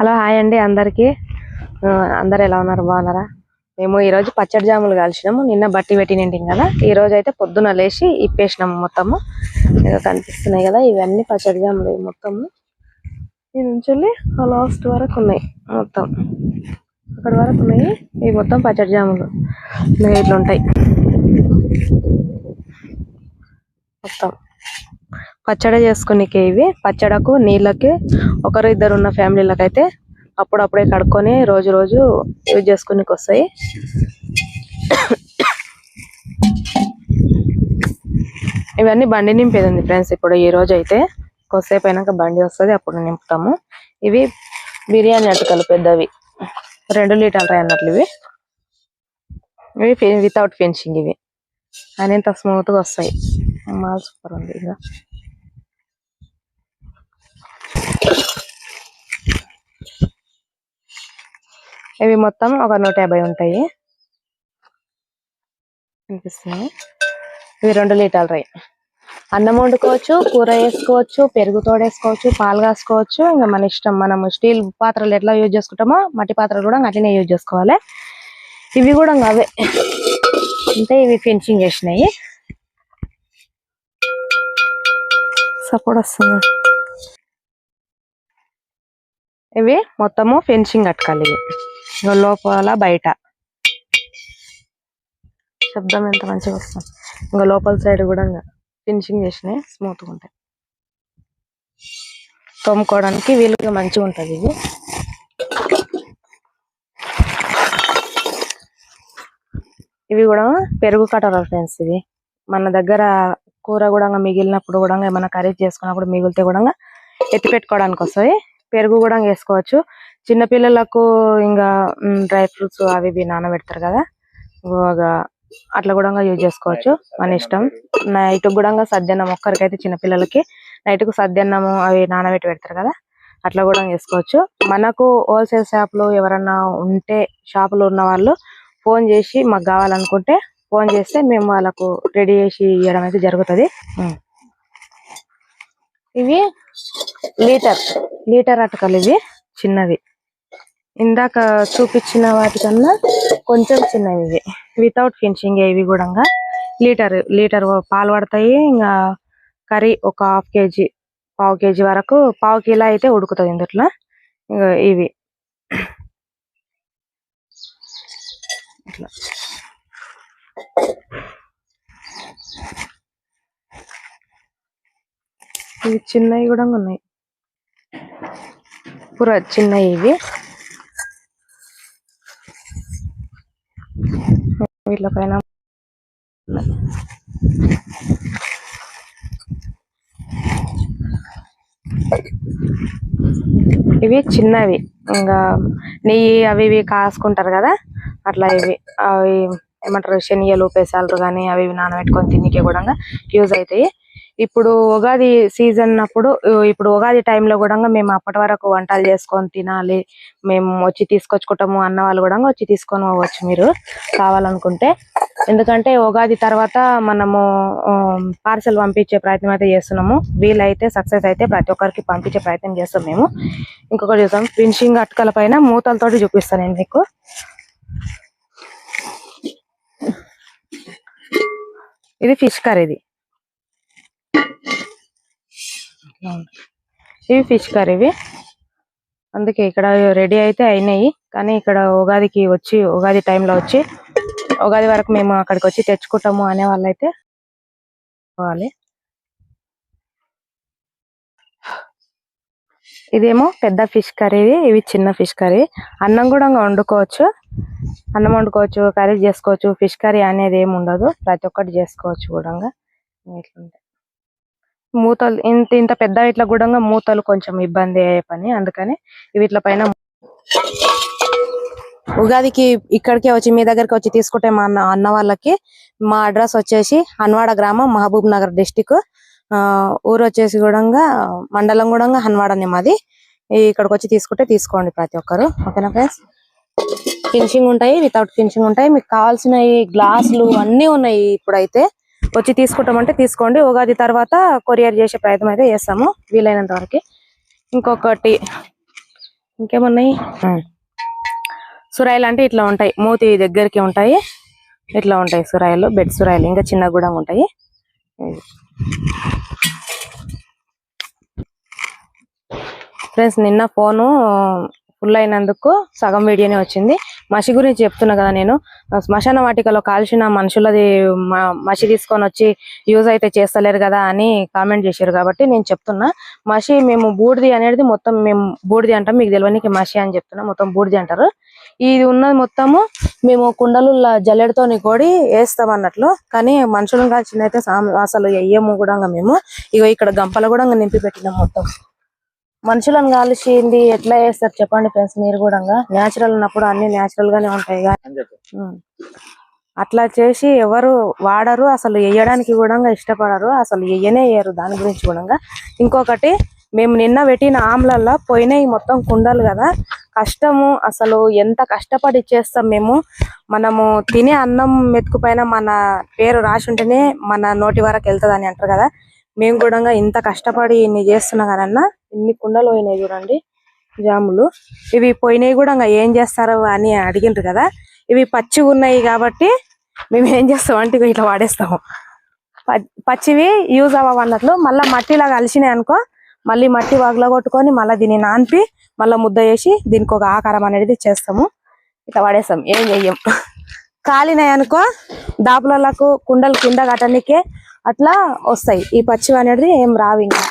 Hello hi అండి అందరికి. అందరు ఎలా ఉన్నారు? బాగున్నారా? మేము ఈ రోజు పచ్చడి జాములు కాల్చినాము. నిన్న బట్టి పెట్టినింటిం కదా. ఈ రోజు అయితే పొద్దున లేచి ఇప్పేసినాము మొత్తము. కనిపిస్తున్నాయి కదా ఇవన్నీ పచ్చడి జాములు మొత్తము. ఈ నుంచి లాస్ట్ వరకు ఉన్నాయి మొత్తం. అక్కడ వరకు ఉన్నాయి. ఇవి మొత్తం పచ్చడి జాములు. ఇట్లుంటాయి మొత్తం. పచ్చడి చేసుకునేకి ఇవి. పచ్చడకు నీళ్ళకి ఒకరు ఇద్దరు ఉన్న ఫ్యామిలీలకు అయితే అప్పుడప్పుడే కడుక్కొని రోజు రోజు యూజ్ చేసుకునేకి వస్తాయి. ఇవన్నీ బండి నింపేది ఉంది ఫ్రెండ్స్. ఇప్పుడు ఈ రోజు అయితే కొద్దిసేపు అయినాక బండి వస్తుంది అప్పుడు నింపుతాము. ఇవి బిర్యానీ అటుకలు పెద్దవి. రెండు లీటర్లు అన్నట్లు ఇవి. ఇవి వితౌట్ ఫినిషింగ్ ఇవి. అనేంత స్మూత్గా స్మూత్గా వస్తాయి. మాల్ సూపర్ ఉంది ఇంకా. ఇవి మొత్తం ఒక నూట యాభై ఉంటాయి. అనిపిస్తున్నాయి ఇవి రెండు లీటర్లు రై అన్నం వండుకోవచ్చు కూర వేసుకోవచ్చు పెరుగు తోడేసుకోవచ్చు పాలు కాసుకోవచ్చు. ఇంకా మన ఇష్టం మనం స్టీల్ పాత్రలు ఎట్లా యూజ్ చేసుకుంటామో మట్టి పాత్రలు కూడా అట్లనే యూజ్ చేసుకోవాలి. ఇవి కూడా ఇంకా అవే. అంటే ఇవి ఫినిషింగ్ చేసినాయి. సపోర్ట్ వస్తుంది. ఇవి మొత్తము ఫెన్సింగ్ కట్టుకోవాలి ఇవి. లోపల బయట. శబ్దం ఎంత మంచిగా వస్తుంది. ఇంకా లోపల సైడ్ కూడా ఫినిషింగ్ చేసినాయి స్మూత్గా ఉంటాయి. తోముకోవడానికి వీలుగా మంచిగా ఉంటది ఇది. ఇవి కూడా పెరుగు కట్టరు ఫ్రెండ్స్ ఇవి. మన దగ్గర కూర కూడా మిగిలినప్పుడు కూడా ఏమైనా కర్రీ చేసుకున్నప్పుడు మిగిలితే కూడా ఎత్తి పెట్టుకోవడానికి వస్తాయి పెరుగు కూడా వేసుకోవచ్చు. చిన్న పిల్లలకు ఇంకా డ్రై ఫ్రూట్స్ అవి ఇవి నానబెడతారు కదా. బాగా అట్లా కూడా యూజ్ చేసుకోవచ్చు. మన ఇష్టం. నైట్ కూడా సద్దన్నం ఒక్కరికైతే చిన్న పిల్లలకి నైట్కు సద్దన్నము అవి నానబెట్టి పెడతారు కదా. అట్లా కూడా చేసుకోవచ్చు. మనకు హోల్సేల్ షాప్లో ఎవరన్నా ఉంటే షాపులో ఉన్న వాళ్ళు ఫోన్ చేసి మాకు కావాలనుకుంటే ఫోన్ చేస్తే మేము వాళ్ళకు రెడీ చేసి ఇవ్వడం అయితే జరుగుతుంది. ఇవి లీటర్. లీటర్ అటకలు ఇవి చిన్నవి. ఇందాక చూపించిన వాటికన్నా కొంచెం చిన్నవి ఇవి. వితౌట్ ఫినిషింగ్ ఇవి కూడా లీటర్ లీటర్ పాలు పడతాయి. ఇంకా కర్రీ ఒక హాఫ్ కేజీ పావు కేజీ వరకు. పావు కిలో అయితే ఉడుకుతుంది ఇందుట్లో ఇవి. ఇట్లా. ఇవి చిన్నవి కూడా ఉన్నాయి. పూర చిన్నవి ఇవి. వీళ్ళ పైన ఇవి చిన్నవి. ఇంకా నెయ్యి అవి ఇవి కాసుకుంటారు కదా? అట్లా ఇవి. అవి ఏమంటారు? శనియలు పెసాలు కానీ అవి ఇవి నానబెట్టుకొని తినికి కూడా యూజ్ అవుతాయి. ఇప్పుడు ఉగాది సీజన్ అప్పుడు ఇప్పుడు ఉగాది టైంలో కూడా మేము అప్పటి వరకు వంటలు చేసుకొని తినాలి. మేము వచ్చి తీసుకొచ్చుకుంటాము అన్న వాళ్ళు కూడా వచ్చి తీసుకొని పోవచ్చు మీరు కావాలనుకుంటే. ఎందుకంటే ఉగాది తర్వాత మనము పార్సల్ పంపించే ప్రయత్నం అయితే చేస్తున్నాము. వీలైతే సక్సెస్ అయితే ప్రతి ఒక్కరికి పంపించే ప్రయత్నం చేస్తాం మేము. ఇంకొకటి చూసాం ఫినిషింగ్ అటుకల పైన మూతలతోటి చూపిస్తాను నేను మీకు. ఇది ఫిష్ కర్రీ ఇది. ఇవి ఫిష్ కర్రీవి అందుకే ఇక్కడ రెడీ అయితే అయినాయి. కానీ ఇక్కడ ఉగాదికి వచ్చి ఉగాది టైంలో వచ్చి ఉగాది వరకు మేము అక్కడికి వచ్చి తెచ్చుకుంటాము అనే వాళ్ళైతే పోవాలి. ఇదేమో పెద్ద ఫిష్ కర్రీ ఇవి. చిన్న ఫిష్ కర్రీ అన్నం కూడా వండుకోవచ్చు. అన్నం వండుకోవచ్చు కర్రీ చేసుకోవచ్చు. ఫిష్ కర్రీ అనేది ఏమి ఉండదు. ప్రతి ఒక్కటి చేసుకోవచ్చు కూడా ఇట్లుంటాయి మూతలు ఇంత ఇంత పెద్ద ఇట్లా కూడా మూతలు కొంచెం ఇబ్బంది అయ్యే పని. అందుకని వీటిల పైన ఉగాదికి ఇక్కడికే వచ్చి మీ దగ్గరికి వచ్చి తీసుకుంటే మా అన్న అన్న వాళ్ళకి మా అడ్రస్ వచ్చేసి హన్వాడ గ్రామం మహబూబ్ నగర్ డిస్టిక్. ఊరు వచ్చేసి కూడా మండలం కూడా హన్వాడనే మాది. ఇక్కడికి వచ్చి తీసుకుంటే తీసుకోండి ప్రతి ఒక్కరు. ఓకేనా ఫ్రెండ్స్? ఫినిషింగ్ ఉంటాయి వితౌట్ ఫినిషింగ్ ఉంటాయి. మీకు కావాల్సిన గ్లాసులు అన్ని ఉన్నాయి ఇప్పుడైతే. వచ్చి తీసుకుంటామంటే తీసుకోండి. ఉగాది తర్వాత కొరియర్ చేసే ప్రయత్నం అయితే చేస్తాము. వీలైనంత వరకు. ఇంకొకటి ఇంకేమున్నాయి? సురాయిలు అంటే ఇట్లా ఉంటాయి. మూతి దగ్గరికి ఉంటాయి. ఇట్లా ఉంటాయి సురాయిలు బెడ్ సురాయిలు. ఇంకా చిన్నగా కూడా ఉంటాయి. ఫ్రెండ్స్ నిన్న ఫోను ఫుల్ అయినందుకు సగం వీడియోనే వచ్చింది. మసి గురించి చెప్తున్నా కదా నేను. శ్మశాన వాటికలో కాల్చిన మనుషులది మసి తీసుకొని వచ్చి యూజ్ అయితే చేస్తలేరు కదా అని కామెంట్ చేశారు కాబట్టి నేను చెప్తున్నా. మసి మేము బూడిది అనేది మొత్తం మేము బూడిది అంటాం మీకు తెలియనికి మసి అని చెప్తున్నా. మొత్తం బూడిది అంటారు. ఇది ఉన్నది మొత్తము మేము కుండలు జల్లెడతో కోడి వేస్తాం అన్నట్లు. కానీ మనుషులను కాల్చిన అయితే అసలు వెయ్యము కూడా మేము. ఇగో ఇక్కడ గంపలు కూడా నింపి పెట్టినాం మొత్తం. మనుషులను కాల్చింది ఎట్లా చేస్తారు చెప్పండి ఫ్రెండ్స్ మీరు కూడా నేచురల్ ఉన్నప్పుడు అన్ని నేచురల్ గానే ఉంటాయి. అట్లా చేసి ఎవరు వాడరు అసలు వేయడానికి కూడా ఇష్టపడరు అసలు వేయనే వేయరు. దాని గురించి కూడా ఇంకొకటి మేము నిన్న పెట్టిన ఆమ్లల్లో పోయినాయి మొత్తం కుండలు కదా. కష్టము అసలు ఎంత కష్టపడి చేస్తాం మేము. మనము తినే అన్నం మెతుకుపైన మన పేరు రాసి ఉంటేనే మన నోటి వరకు వెళ్తుంది అని అంటారు కదా. మేము కూడా ఇంత కష్టపడి ఇన్ని చేస్తున్నా కదన్నా ఇన్ని కుండలు పోయినాయి చూడండి జాములు. ఇవి పోయినాయి కూడా ఇంకా ఏం చేస్తారు అని అడిగిండ్రు కదా. ఇవి పచ్చిగా ఉన్నాయి కాబట్టి మేము ఏం చేస్తాం అంటే ఇట్లా వాడేస్తాము. పచ్చివి యూజ్ అవ్వన్నట్లు మళ్ళీ మట్టిలా కలిసినాయి అనుకో మళ్ళీ మట్టి వగల కొట్టుకొని మళ్ళీ దీన్ని నాన్పి మళ్ళీ ముద్ద వేసి దీనికి ఒక ఆకారం అనేది చేస్తాము. ఇట్లా వాడేస్తాం ఏం చెయ్యం. కాలినాయి అనుకో దాపులకు కుండలు కింద కట్టనికే అట్లా వస్తాయి. ఈ పచ్చివి అనేది ఏం రావు ఇంకా.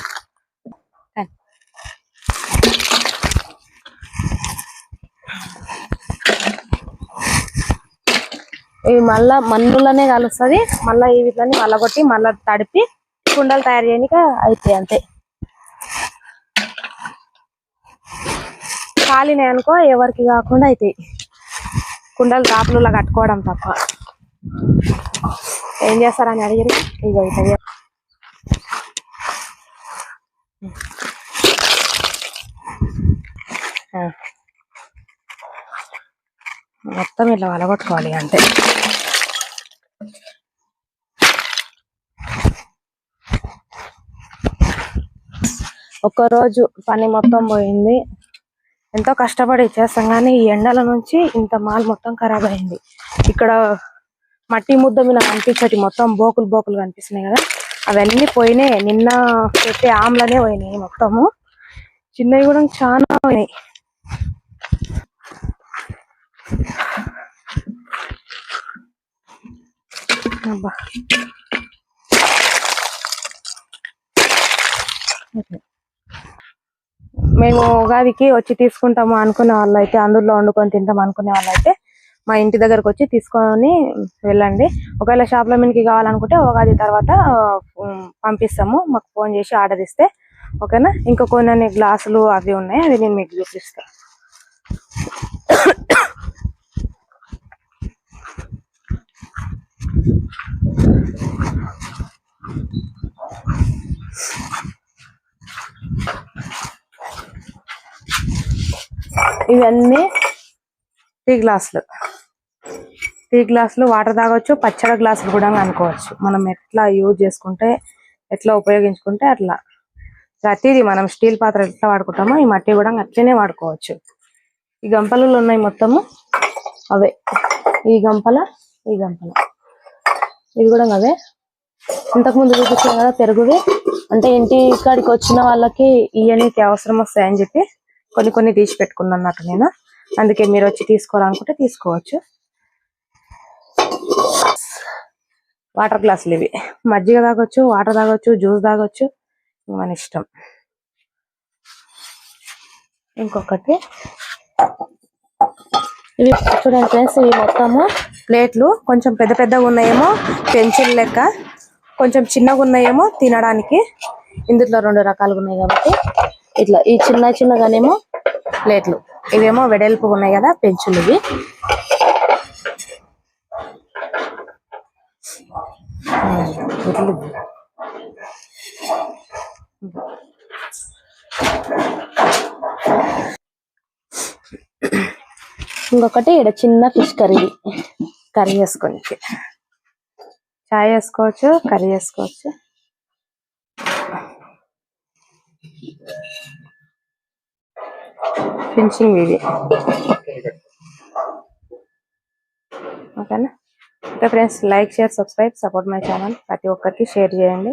ఇవి మళ్ళా మన్నులనే కలుస్తుంది. మళ్ళా ఈ వీటిని మళ్ళా కొట్టి మళ్ళా తడిపి కుండలు తయారు చేయనిక అవుతాయి అంతే. కాలినాయి అనుకో ఎవరికి కాకుండా అవుతాయి కుండలు దాపులలో కట్టుకోవడం తప్ప. ఏం చేస్తారని అడిగారు. ఇగో ఇట్లా Yeah. మొత్తం ఇట్లా వలగొట్టుకోవాలి అంతే. ఒక్క రోజు పని మొత్తం పోయింది. ఎంతో కష్టపడి చేస్తాం కానీ ఈ ఎండల నుంచి ఇంత మాల్ మొత్తం ఖరాబ్ అయింది. ఇక్కడ మట్టి ముద్ద మీద కనిపించేటి మొత్తం బోకులు బోకులు కనిపిస్తున్నాయి కదా. అవన్నీ పోయినాయి. నిన్న పెట్టే ఆమ్లనే పోయినాయి మొత్తము. చిన్నవి కూడా చాలా పోయినాయి. అబ్బా. మేము ఉగాదికి వచ్చి తీసుకుంటాము అనుకునే వాళ్ళైతే అందులో వండుకొని తింటాం అనుకునే వాళ్ళైతే మా ఇంటి దగ్గరకు వచ్చి తీసుకొని వెళ్ళండి. ఒకవేళ షాప్లో మీకు కావాలనుకుంటే ఉగాది తర్వాత పంపిస్తాము. మాకు ఫోన్ చేసి ఆర్డర్ ఇస్తే. ఓకేనా? ఇంకా కొన్ని గ్లాసులు అవి ఉన్నాయి అవి నేను మీకు చూపిస్తాను. ఇవన్నీ టీ గ్లాసులు. టీ గ్లాసులు వాటర్ తాగొచ్చు పచ్చడి గ్లాసులు కూడా అనుకోవచ్చు. మనం ఎట్లా యూజ్ చేసుకుంటే ఎట్లా ఉపయోగించుకుంటే అట్లా. ప్రతిదీ మనం స్టీల్ పాత్ర ఎట్లా వాడుకుంటామో ఈ మట్టి కూడా అట్లనే వాడుకోవచ్చు. ఈ గంపలలో ఉన్నాయి మొత్తము. అవే. ఈ గంపల ఈ గంపల. ఇది కూడా అవే. ఇంతకు ముందు చూపించాను కదా పెరుగువి. అంటే ఇంటి కాడికి వచ్చిన వాళ్ళకి ఇవన్నీ అవసరం వస్తాయని చెప్పి కొన్ని కొన్ని తీసి పెట్టుకున్నాను అన్నట్టు నేను. అందుకే మీరు వచ్చి తీసుకోవాలనుకుంటే తీసుకోవచ్చు. వాటర్ గ్లాసులు ఇవి. మజ్జిగ తాగొచ్చు వాటర్ తాగొచ్చు జ్యూస్ తాగొచ్చు. మన ఇష్టం. ఇంకొకటి. ఇవి చూడండి ఫ్రెండ్స్ ఇవి మొత్తము ప్లేట్లు. కొంచెం పెద్ద పెద్దగా ఉన్నాయేమో పెన్సిల్ లెక్క. కొంచెం చిన్నగా ఉన్నాయేమో తినడానికి. ఇందులో రెండు రకాలుగా ఉన్నాయి కాబట్టి. ఇట్లా ఈ చిన్న చిన్నగానేమో ప్లేట్లు. ఇవేమో వెడల్పు ఉన్నాయి కదా పెంచులు ఇవి. ఇంకొకటి ఇక్కడ చిన్న ఫిష్ కర్రీ. కర్రీ చేసుకోనికి చాయ్ వేసుకోవచ్చు కర్రీ వేసుకోవచ్చు ఫినిషింగ్ ఇది ఓకేనా? Okay friends like share subscribe support my channel. ప్రతి ఒక్కరికి షేర్ చేయండి.